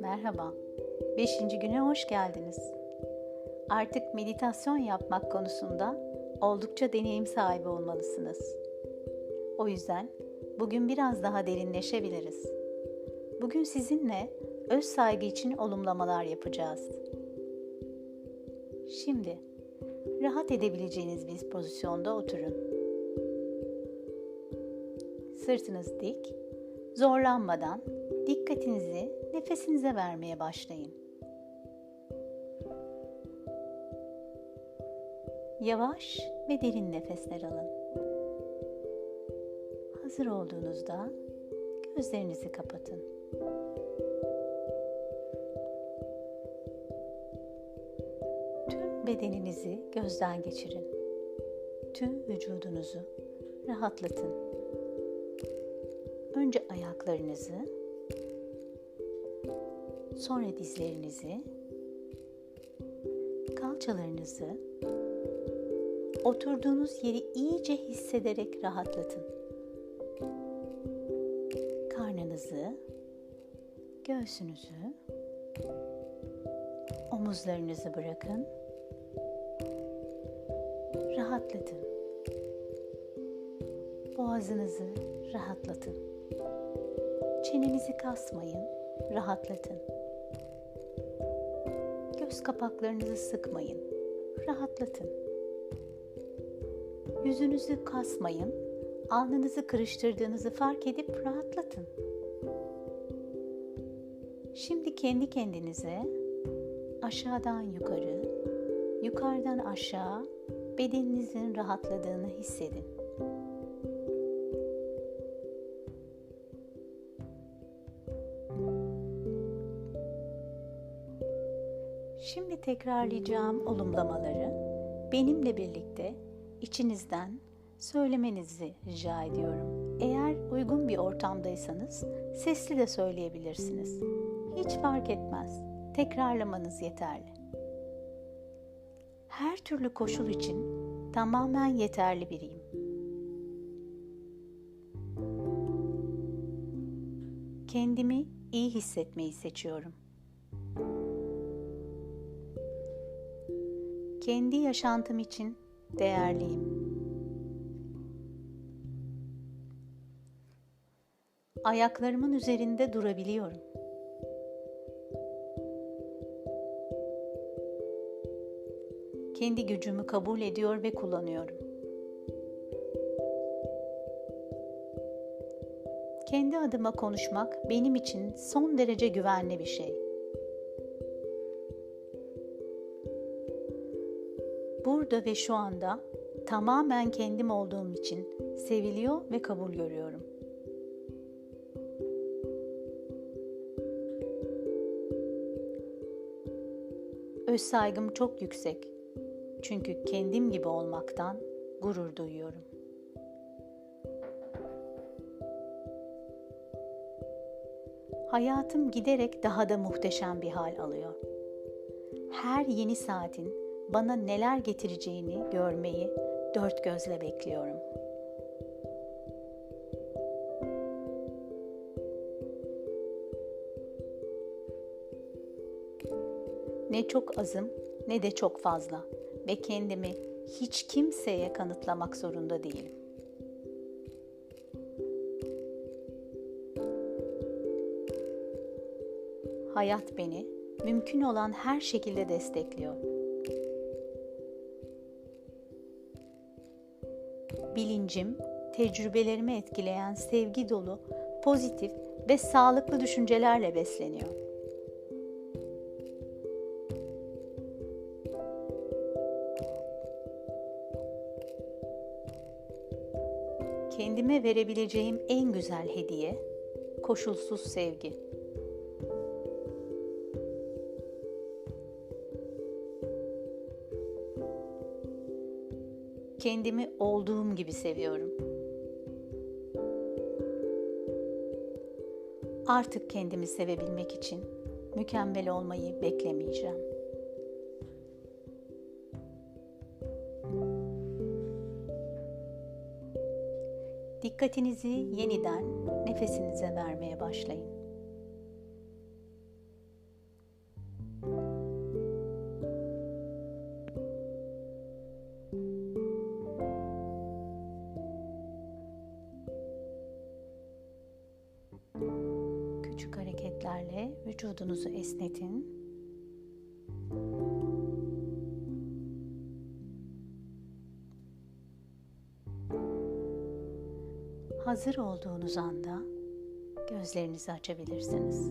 Merhaba, 5. güne hoş geldiniz. Artık meditasyon yapmak konusunda oldukça deneyim sahibi olmalısınız. O yüzden bugün biraz daha derinleşebiliriz. Bugün sizinle öz saygı için olumlamalar yapacağız. Şimdi rahat edebileceğiniz bir pozisyonda oturun. Sırtınız dik, zorlanmadan dikkatinizi nefesinize vermeye başlayın. Yavaş ve derin nefesler alın. Hazır olduğunuzda gözlerinizi kapatın. Bedeninizi gözden geçirin. Tüm vücudunuzu rahatlatın. Önce ayaklarınızı, sonra dizlerinizi, kalçalarınızı, oturduğunuz yeri iyice hissederek rahatlatın. Karnınızı, göğsünüzü, omuzlarınızı bırakın. Rahatlatın. Boğazınızı rahatlatın. Çenenizi kasmayın, rahatlatın. Göz kapaklarınızı sıkmayın, rahatlatın. Yüzünüzü kasmayın, alnınızı kırıştırdığınızı fark edip rahatlatın. Şimdi kendi kendinize aşağıdan yukarı, yukarıdan aşağı bedeninizin rahatladığını hissedin. Şimdi tekrarlayacağım olumlamaları benimle birlikte içinizden söylemenizi rica ediyorum. Eğer uygun bir ortamdaysanız sesli de söyleyebilirsiniz. Hiç fark etmez. Tekrarlamanız yeterli. Her türlü koşul için tamamen yeterli biriyim. Kendimi iyi hissetmeyi seçiyorum. Kendi yaşantım için değerliyim. Ayaklarımın üzerinde durabiliyorum. Kendi gücümü kabul ediyor ve kullanıyorum. Kendi adıma konuşmak benim için son derece güvenli bir şey. Burada ve şu anda tamamen kendim olduğum için seviliyor ve kabul görüyorum. Öz saygım çok yüksek. Çünkü kendim gibi olmaktan gurur duyuyorum. Hayatım giderek daha da muhteşem bir hal alıyor. Her yeni saatin bana neler getireceğini görmeyi dört gözle bekliyorum. Ne çok azım ne de çok fazla ve kendimi hiç kimseye kanıtlamak zorunda değilim. Hayat beni mümkün olan her şekilde destekliyor. Bilincim, tecrübelerimi etkileyen sevgi dolu, pozitif ve sağlıklı düşüncelerle besleniyor. Kendime verebileceğim en güzel hediye koşulsuz sevgi. Kendimi olduğum gibi seviyorum. Artık kendimi sevebilmek için mükemmel olmayı beklemeyeceğim. Dikkatinizi yeniden nefesinize vermeye başlayın. Küçük hareketlerle vücudunuzu esnetin. Hazır olduğunuz anda gözlerinizi açabilirsiniz.